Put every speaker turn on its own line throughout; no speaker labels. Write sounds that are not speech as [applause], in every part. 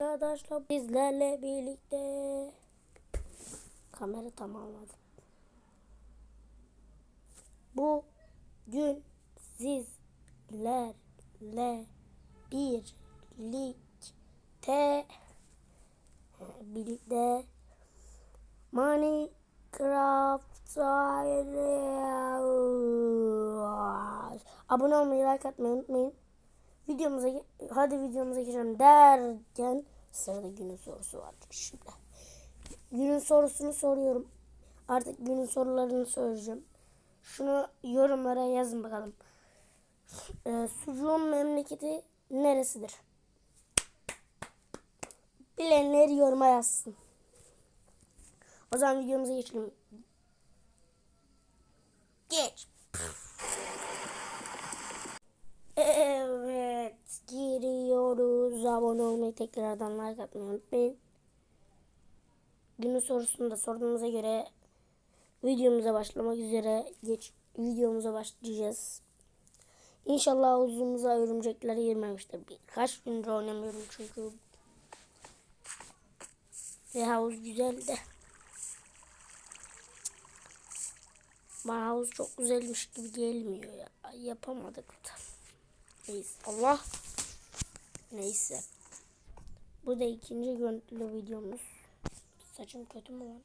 Arkadaşlar bizlerle birlikte kamera tamamladım. Bu gün sizlerle birlikte birlikte Minecraft Abone olmayı, like atmayı unutmayın. Videomuza hadi videomuza geçelim derken sırada günün sorusu var şimdi. Günün sorusunu soruyorum. Artık günün sorularını soracağım. Şunu yorumlara yazın bakalım. Ee, sucuğun memleketi neresidir? Bilenler yoruma yazsın. O zaman videomuza geçelim. Geç. Evet giriyoruz. Abone olmayı tekrardan like atmayı unutmayın. Günün sorusunu da sorduğumuza göre videomuza başlamak üzere geç videomuza başlayacağız. İnşallah havuzumuza örümcekler girmemiştir. Birkaç gündür oynamıyorum çünkü. Ve havuz güzel de. Bana havuz çok güzelmiş gibi gelmiyor ya. Yapamadık. Neyse. Allah. Neyse. Bu da ikinci görüntülü videomuz. Saçım kötü mü lan?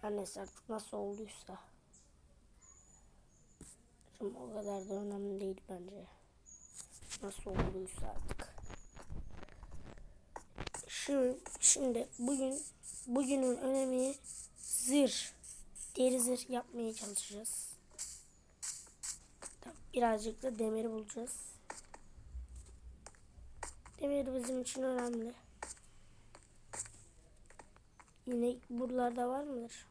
Her artık nasıl olduysa. Şimdi o kadar da önemli değil bence. Nasıl olduysa artık. Şimdi, şimdi bugün bugünün önemi zırh. Deri zırh yapmaya çalışacağız. Birazcık da demiri bulacağız. Demir bizim için önemli. Yine buralarda var mıdır?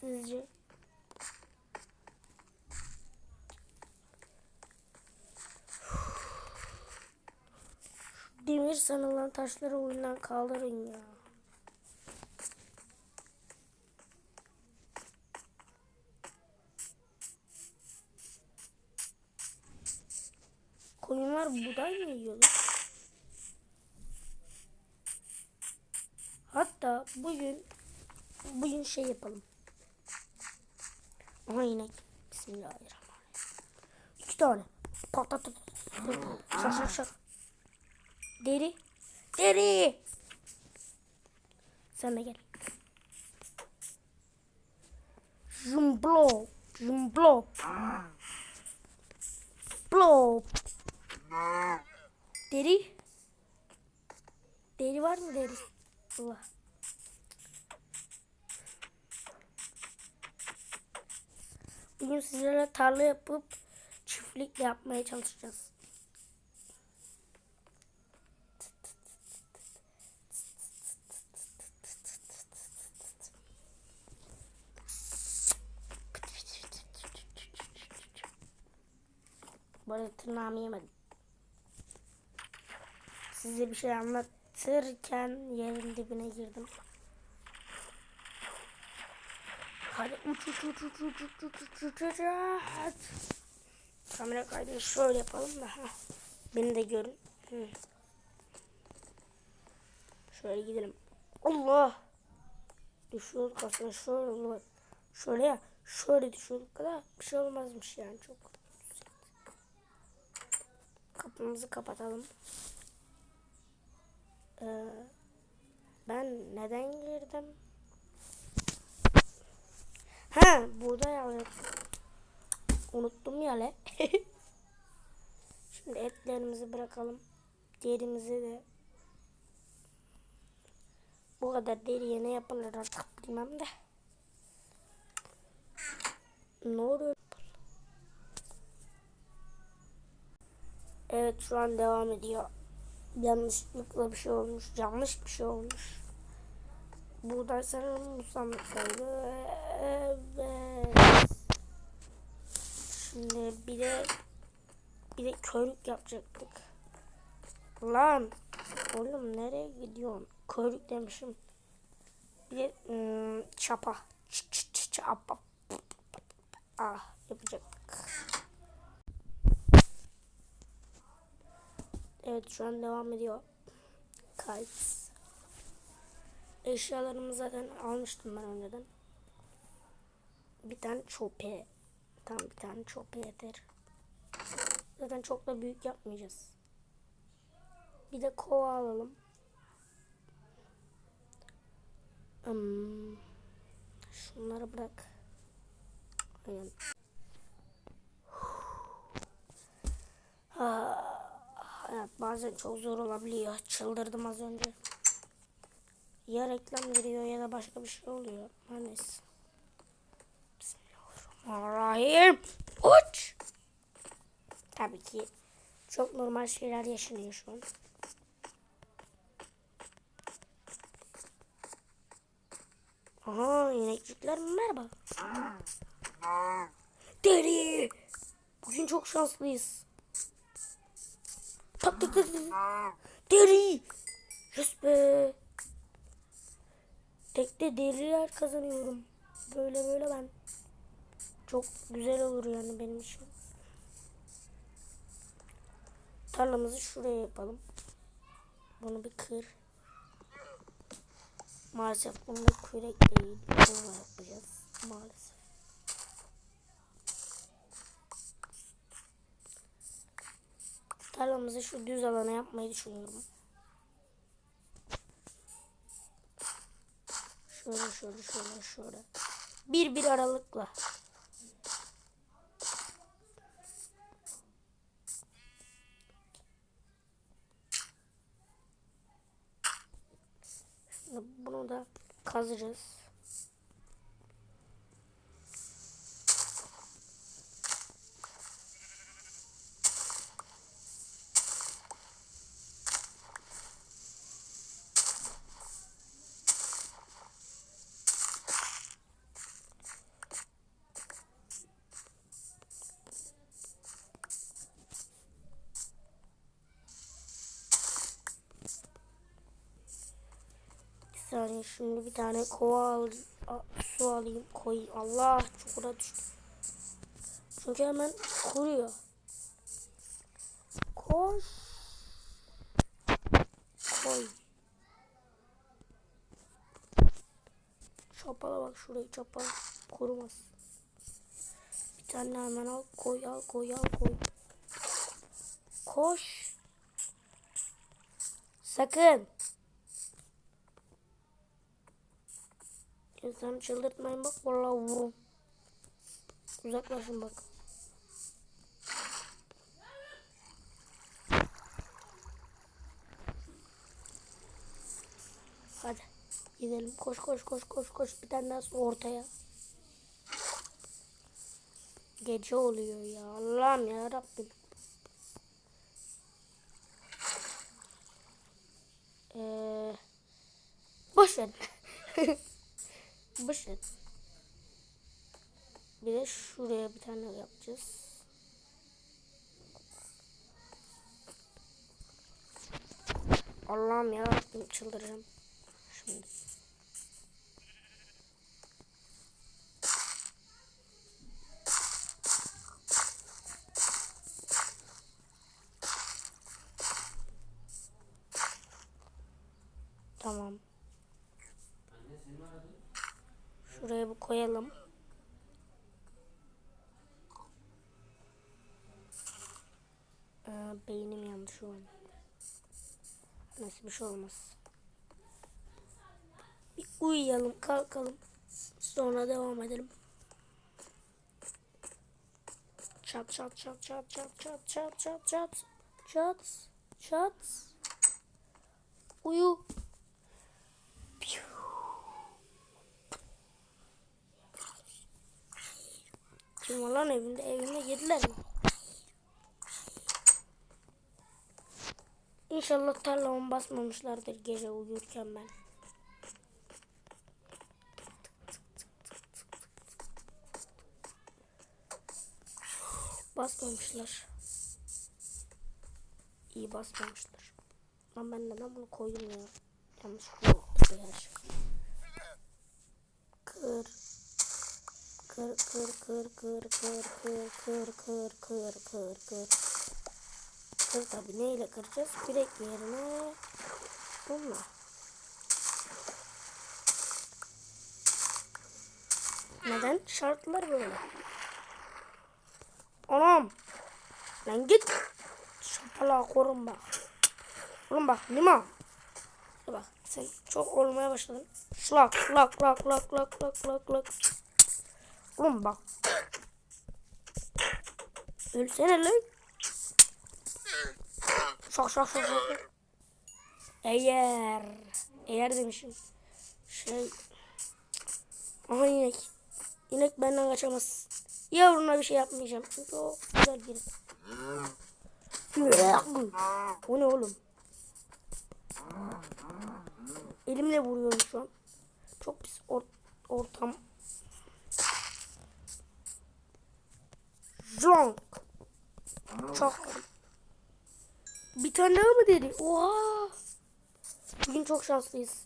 Sizce? Demir sanılan taşları oyundan kaldırın ya. Koyunlar buğday mı yiyorlar? Hatta bugün bugün şey yapalım. Aha inek. Bismillahirrahmanirrahim. İki tane. Patlat. Şak şak. Deri. Deri. Sen de gel. Jumblo. Jumblo. Blow. Deri. Deri var mı deri? Allah. Bugün sizlerle tarla yapıp çiftlik yapmaya çalışacağız. Bu arada tırnağımı yemedim. Size bir şey anlatırken yerin dibine girdim. Hadi uç uç uç uç uç uç uç uç uç uç. Kamera kaydını şöyle yapalım da. Heh. Beni de görün. Hı. Şöyle gidelim. Allah! Düşüyorduk aslında şöyle bak. Şöyle ya. Şöyle düşüyorduk kadar bir şey olmazmış yani çok. Kapımızı kapatalım. Ee, ben neden girdim? Ha, buğday alacaktım. Unuttum ya le. [laughs] Şimdi etlerimizi bırakalım. Derimizi de bu kadar deriye ne yapılır artık bilmem de. Ne oluyor? Evet şu an devam ediyor. Yanlışlıkla bir şey olmuş. Yanlış bir şey olmuş. Buğday sanırım musamlıktaydı. Evet. Şimdi bir de bir de körük yapacaktık. Lan oğlum nereye gidiyorsun? Körük demişim. Bir de ım, çapa. Ç ç ç çapa. Ah yapacaktık. Evet şu an devam ediyor. Kayıt. Eşyalarımı zaten almıştım ben önceden. Bir tane çope. Tam bir tane çope yeter. Zaten çok da büyük yapmayacağız. Bir de kova alalım. Hmm. Şunları bırak. Aynen. Ah, bazen çok zor olabiliyor. Çıldırdım az önce. Ya reklam giriyor ya da başka bir şey oluyor. Her neyse. Bismillahirrahmanirrahim. Uç. Tabii ki çok normal şeyler yaşanıyor şu an. Aha inekçikler merhaba. Deri. Bugün çok şanslıyız. Tak tak tak. Deri. Yes be. Tekte deriler kazanıyorum. Böyle böyle ben. Çok güzel olur yani benim için. Tarlamızı şuraya yapalım. Bunu bir kır. Maalesef bunda kürek değil. Bunu yapacağız. Maalesef. Tarlamızı şu düz alana yapmayı düşünüyorum. Şöyle şöyle şöyle şöyle. Bir bir aralıkla. Bunu da kazacağız. Saniye şimdi bir tane kova al, su alayım koy. Allah çukura düştü. Çünkü hemen kuruyor. Koş. Koy. Çapala bak şurayı çapala. Kurumaz. Bir tane hemen al koy al koy al koy. Koş. Sakın. İnsanı çıldırtmayın bak vallahi vururum. Uzaklaşın bak. Hadi gidelim. Koş koş koş koş koş. Bir tane daha ortaya. Gece oluyor ya. Allah'ım ya Rabbim. Ee, boş ver. [laughs] Ver. Bir de şuraya bir tane yapacağız. Allah'ım ya Rabbim çıldıracağım. Şimdi. Tamam. Şuraya bir koyalım. Ee, beynim yandı şu. Nasıl bir şey olmaz. Bir uyuyalım, kalkalım. Sonra devam edelim. Çat çat çat çat çat çat çat çat çat çat çat uyu. Lan evinde? Evime girdiler mi? İnşallah tarlamı basmamışlardır gece uyurken ben. Basmamışlar. İyi basmamışlar. Lan ben neden bunu koydum ya? Yanlışlıkla oldu ya. Kır. Kır kır kır kır kır kır kır kır kır kır kır. Kır tabi neyle kıracağız? Kürek yerine bununla. Neden? Şartlar böyle. Anam. Lan git. Şapala korun bak. Oğlum bak Lima. Bak sen çok olmaya başladın. Şlak şlak şlak şlak şlak şlak şlak. Oğlum bak. Ölsene lan. Şak şak şak şak. Eğer. Eğer demişim. Şey. Aha inek. İnek benden kaçamaz. Yavruna bir şey yapmayacağım. Çünkü o güzel biri. O ne oğlum? Elimle vuruyorum şu an. Çok pis or ortam. Zonk. Çok. Bir tane daha mı dedi? Oha. Bugün çok şanslıyız.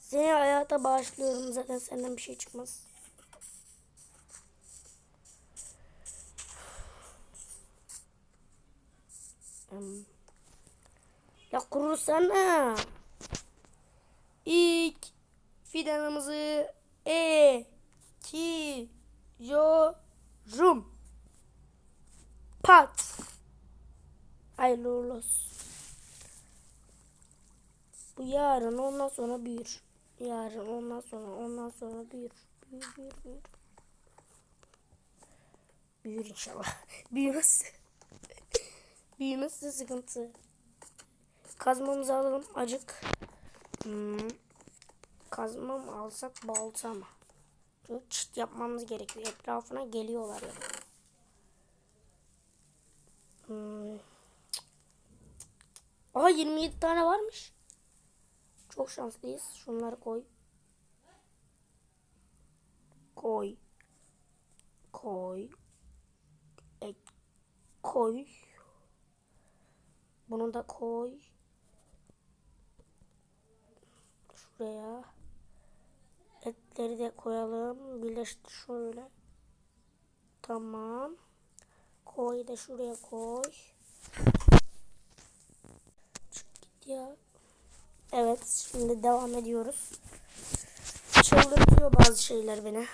Seni hayata bağışlıyorum. Zaten senden bir şey çıkmaz. Ya kurusana. İlk fidanımızı e ki yo rum pat hayırlı uğurlu. Bu yarın ondan sonra büyür. Yarın ondan sonra ondan sonra büyür. Büyür büyür büyür. Büyür inşallah. [laughs] Büyümez. [laughs] Büyümezse sıkıntı. Kazmamızı alalım acık. Hmm. Kazma mı alsak balta mı? Çıt yapmamız gerekiyor. Etrafına geliyorlar ya. Hmm. Aha 27 tane varmış. Çok şanslıyız. Şunları koy. Koy. Koy. E, koy. Bunu da koy. Şuraya. Etleri de koyalım. Birleştir şöyle. Tamam. Koy da şuraya koy. Çık git. Evet şimdi devam ediyoruz. Çıldırtıyor bazı şeyler beni.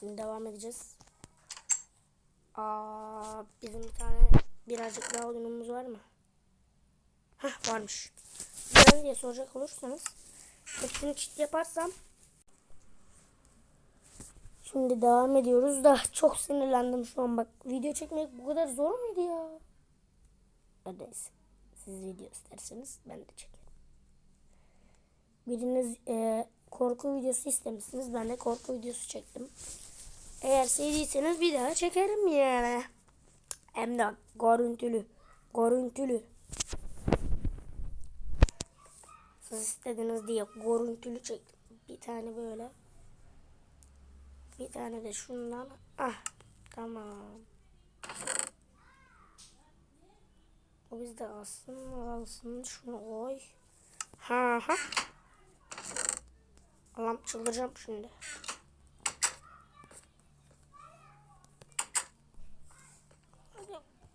Şimdi devam edeceğiz. Aa, bizim bir tane birazcık daha odunumuz var mı? Hah varmış. Neden diye soracak olursanız hepsini çift yaparsam Şimdi devam ediyoruz da çok sinirlendim şu an bak. Video çekmek bu kadar zor muydu ya? Hadi siz video isterseniz ben de çekerim. Biriniz e, korku videosu istemişsiniz. Ben de korku videosu çektim. Eğer sevdiyseniz bir daha çekerim yani. Hem de görüntülü. Görüntülü. Siz istediniz diye görüntülü çektim. Bir tane böyle. Bir tane de şundan. Ah tamam. O bizde alsın alsın şunu koy. Ha ha. Allah'ım çıldıracağım şimdi.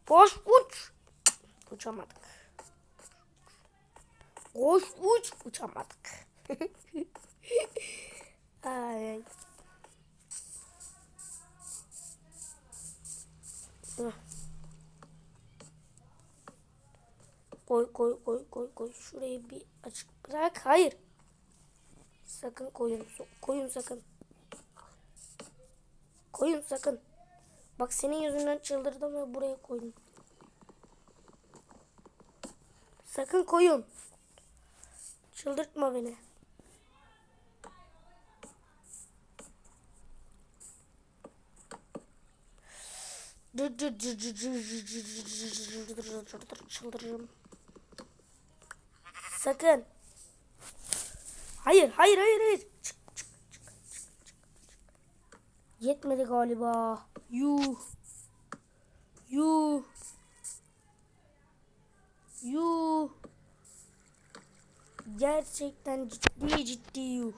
Koş uç. Uçamadık. Koş uç. Uçamadık. [laughs] Ay. Koy koy koy koy koy. Şurayı bir açık bırak. Hayır. Sakın koyun. Koyun sakın. Koyun sakın. Bak senin yüzünden çıldırdım ve buraya koydum. Sakın koyun. Çıldırtma beni. Çıldırırım. Sakın. Hayır, hayır, hayır, hayır. Çık, çık, çık, çık, çık, çık. Yetmedi galiba. Yuh. Yuh. Yuh. Gerçekten ciddi ciddi yuh.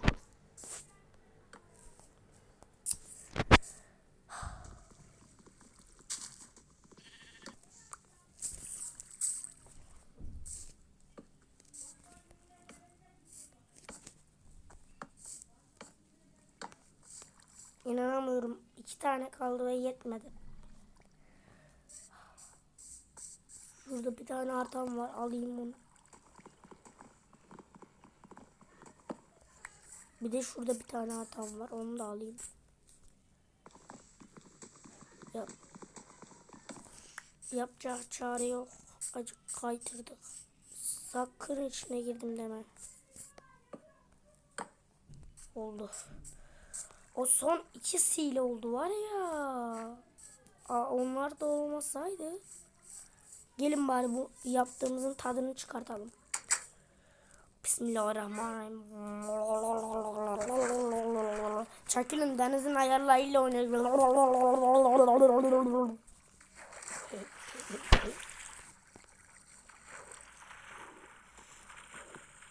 İnanamıyorum. iki tane kaldı ve yetmedi. Burada bir tane artam var. Alayım onu. Bir de şurada bir tane artam var. Onu da alayım. Yap. Yapacak çare yok. Acık kaytırdık. Sakın içine girdim deme. Oldu. O son ikisiyle oldu var ya. Aa, onlar da olmasaydı. Gelin bari bu yaptığımızın tadını çıkartalım. Bismillahirrahmanirrahim. Çekilin denizin ayarlarıyla oynayın.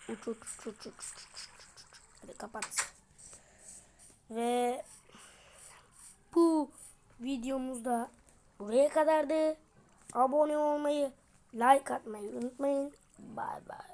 Uç uç uç uç uç uç uç. Hadi kapat. Ve bu videomuzda buraya kadardı. Abone olmayı, like atmayı unutmayın. Bay bay.